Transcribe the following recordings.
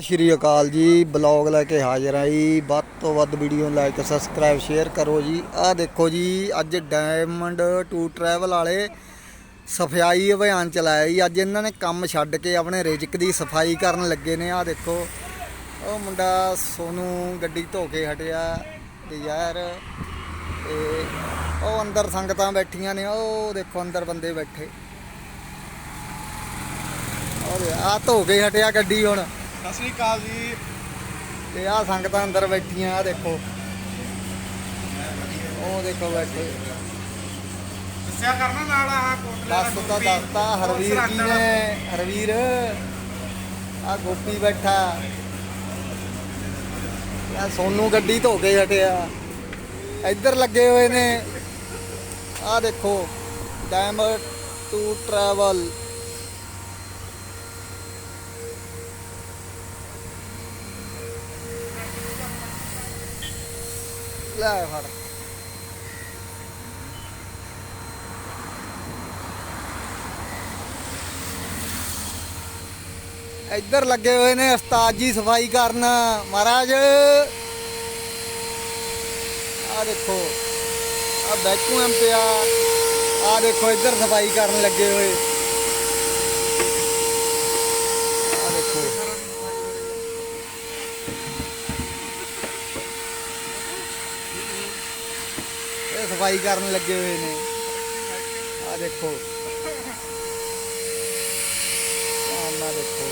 ਸਤਿ ਸ਼੍ਰੀ ਅਕਾਲ ਜੀ, ਬਲੌਗ ਲੈ ਕੇ ਹਾਜ਼ਰ ਆਂ ਜੀ। ਵੱਧ ਤੋਂ ਵੱਧ ਵੀਡੀਓ ਲਾਈਕ ਸਬਸਕ੍ਰਾਈਬ ਸ਼ੇਅਰ ਕਰੋ ਜੀ। ਆਹ ਦੇਖੋ ਜੀ, ਅੱਜ ਡਾਇਮੰਡ ਟੂ ਟਰੈਵਲ ਵਾਲੇ ਸਫ਼ਾਈ ਅਭਿਆਨ ਚਲਾਇਆ ਜੀ। ਅੱਜ ਇਹਨਾਂ ਨੇ ਕੰਮ ਛੱਡ ਕੇ ਆਪਣੇ ਰਿਜਕ ਦੀ ਸਫ਼ਾਈ ਕਰਨ ਲੱਗੇ ਨੇ। ਆਹ ਦੇਖੋ, ਉਹ ਮੁੰਡਾ ਸੋਨੂੰ ਗੱਡੀ ਧੋ ਕੇ ਹਟਿਆ ਡਿਜ਼ਾਇਰ ਤੇ ਉਹ ਅੰਦਰ ਸੰਗਤਾਂ ਬੈਠੀਆਂ ਨੇ, ਉਹ ਦੇਖੋ ਅੰਦਰ ਬੰਦੇ ਬੈਠੇ। ਔਰ ਆ ਧੋ ਕੇ ਹਟਿਆ ਗੱਡੀ ਹੁਣ। ਸਤਿ ਸ੍ਰੀ ਅਕਾਲ ਜੀ। ਤੇ ਆ ਸੰਗਤਾਂ ਅੰਦਰ ਬੈਠੀਆਂ ਆ ਦੇਖੋ। ਉਹ ਦੇਖੋ ਬੈਠੇ। ਦੱਸਿਆ ਕਰਨਾ ਨਾਲ ਆ ਕੋਟਲੇ ਦਾ ਦੱਸ ਤਾਂ ਦੱਸਤਾ ਹੋਰ ਹਰਵੀਰ ਸਰਾਟਾ ਨੇ ਹਰਵੀਰ ਆ ਗੋਪੀ ਬੈਠਾ। ਆ ਸੋਨੂ ਗੱਡੀ ਧੋ ਕੇ ਹਟਿਆ। ਇੱਧਰ ਲੱਗੇ ਹੋਏ ਨੇ। ਆ ਦੇਖੋ ਡਾਇਮੰਡ ਟੂ ਟਰੈਵਲ ਲੈ ਫੜ। ਇੱਧਰ ਲੱਗੇ ਹੋਏ ਨੇ ਉਸਤਾਦ ਜੀ ਸਫ਼ਾਈ ਕਰਨ, ਮਹਾਰਾਜ। ਆ ਦੇਖੋ ਆ ਵੈਕੂਮ ਪਿਆ ਆ। ਦੇਖੋ, ਇੱਧਰ ਸਫ਼ਾਈ ਕਰਨ ਲੱਗੇ ਹੋਏ ਆ ਦੇਖੋ ਇਹ ਸਫ਼ਾਈ ਕਰਨ ਲੱਗੇ ਹੋਏ ਨੇ। ਆ ਦੇਖੋ। ਆਹ ਦੇਖੋ।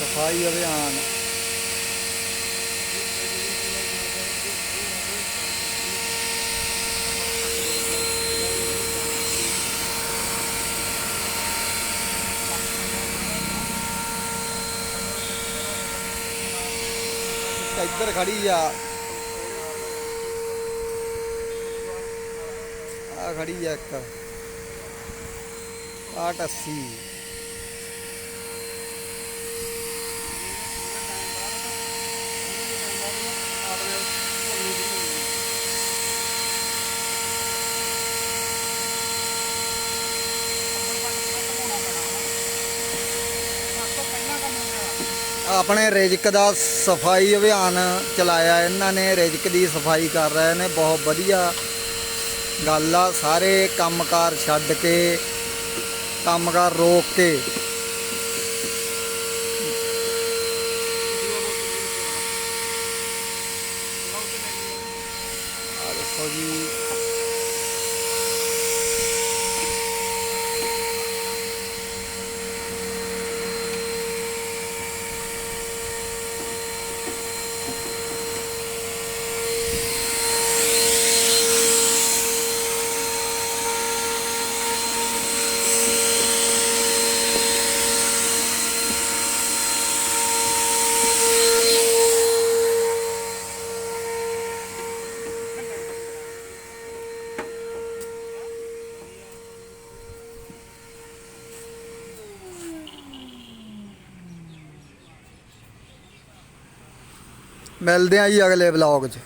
ਸਫ਼ਾਈ ਅਭਿਆਨ। ਇੱਧਰ ਖੜੀ ਆ। ਆ ਖੜੀ ਆ ਇੱਕ। ਆ ਟੱਸੀ। ਆਪਣੇ ਰਿਜਕ ਦਾ ਸਫ਼ਾਈ ਅਭਿਆਨ ਚਲਾਇਆ, ਇਹਨਾਂ ਨੇ ਰਿਜਕ ਦੀ ਸਫ਼ਾਈ ਕਰ ਰਹੇ ਨੇ, ਬਹੁਤ ਵਧੀਆ ਗੱਲ ਆ, ਸਾਰੇ ਕੰਮਕਾਰ ਛੱਡ ਕੇ, ਕੰਮਕਾਰ ਰੋਕ ਕੇ। ਆ ਦੇਖੋ ਜੀ। ਮਿਲਦੇ ਆਂ ਜੀ ਅਗਲੇ ਵਲੌਗ 'ਚ।